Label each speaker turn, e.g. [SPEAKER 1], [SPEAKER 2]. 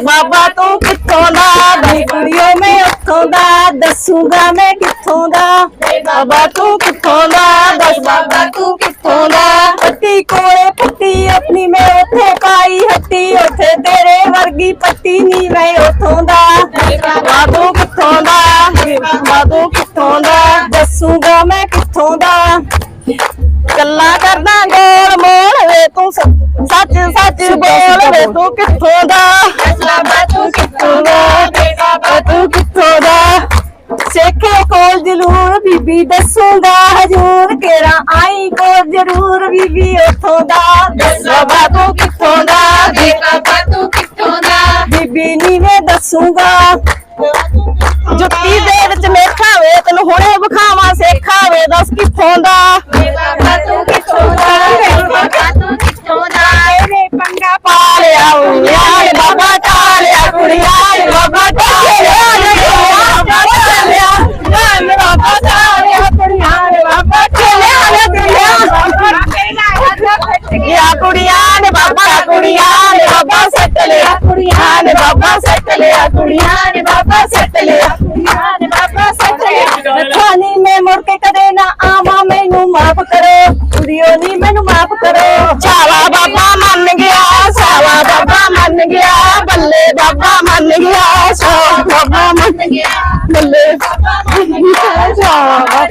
[SPEAKER 1] ਦੱਸ ਬਾਬਾ ਤੂੰ ਕਿੱਥੋਂ ਦਾ ਬਈ ਕੁੜੀਓ ਮੈਂ ਉੱਥੋਂ ਦਾ ਦੱਸੂਗਾ ਮੈਂ ਕਿੱਥੋਂ ਦਾ ਬਾਬਾ ਤੂੰ ਕਿੱਥੋਂ ਦਾ ਦੱਸ ਬਾਬਾ ਤੂੰ ਕਿੱਥੋਂ ਦਾ ਪੱਟੀ ਕੋਲੇ ਪੱਟੀ ਆਪਣੀ ਮੈਂ ਉੱਥੇ ਪਾਈ ਹੱਟੀ ਉੱਥੇ ਤੇਰੇ ਵਰਗੀ ਪੱਟੀ ਨਹੀਂ ਮੈਂ ਉੱਥੋਂ ਦਾ ਬਾਬਾ ਤੂੰ ਕਿੱਥੋਂ ਦਾ ਬਾਬਾ ਤੂੰ ਕਿੱਥੋਂ ਦਾ ਦੱਸੂਗਾ ਮੈਂ ਕਿੱਥੋਂ ਦਾ ਗੱਲਾਂ ਕਰਦਾ ਗੋਲ ਮੋਲ ਵੇ ਤੂੰ ਸ- ਸੱਚ ਸੱਚ ਬੋਲ ਵੇ ਤੂੰ ਕਿੱਥੋਂ ਦਾ? ਬਾਬਾ ਤੂੰ ਕਿੱਥੋਂ ਦਾ? ਬਾਬਾ ਤੂੰ ਕਿੱਥੋਂ ਦਾ? ਸੇਖੇ ਕੋਲ ਜਲੂਰ ਬੀਬੀ ਦੱਸੂਗਾ ਹਜੂਰ ਕਿਹੜਾ ਆਈ ਕੋਲ ਜਰੂਰ ਬੀਬੀ ਉੱਥੋਂ ਦਾ? ਬਾਬਾ ਤੂੰ ਕਿੱਥੋਂ ਦਾ?
[SPEAKER 2] ਬਾਬਾ ਤੂੰ ਕਿੱਥੋਂ ਦਾ?
[SPEAKER 1] ਬੀਬੀ ਨੀ ਮੈਂ ਦੱਸੂਗਾ। ਜੁੱਤੀ ਦੇ ਵਿੱਚ ਮੇਖਾ ਵੇ ਤੈਨੂੰ ਹੁਣੇ ਵਿਖਾਵਾਂ ਸੇਖਾ ਵੇ ਦੱਸ ਕਿੱਥੋਂ ਦਾ?
[SPEAKER 2] ਬਾਬਾ ਤੂੰ
[SPEAKER 1] ਕੁੜੀਆਂ ਨੇ ਬਾਬਾ, ਕੁੜੀਆਂ ਨੇ ਬਾਬਾ ਸੱਟ ਲਿਆ, ਕੁੜੀਆਂ ਨੇ ਬਾਬਾ ਸੱਟ ਲਿਆ, ਕੁੜੀਆਂ ਨੇ ਬਾਬਾ ਸੱਟ ਲਿਆ, ਕੁੜੀਆਂ ਨੇ ਬਾਬਾ ਸੱਟ ਲਿਆ। ਖਾਨੀ ਮੈਂ ਮੁੜ ਕੇ ਕਦੇ ਨਾ ਆਵਾਂ, ਮੈਨੂੰ ਮਾਫ ਕਰੋ। ਕੁੜੀਓ ਨੀ, ਮੈਨੂੰ ਮਾਫ ਕਰੋ। ਛਾਵਾ ਬਾਬਾ ਮੰਨ ਗਿਆ ਸਾਵਾ ਬਾਬਾ ਮੰਨ ਗਿਆ, ਬੱਲੇ ਬਾਬਾ ਮੰਨ ਗਿਆ ਸਾਵਾ ਬਾਬਾ ਮੰਨ ਗਿਆ, ਬੱਲੇ ਬਾਬਾ ਮੰਨ ਗਿਆ, ਛਾਵਾ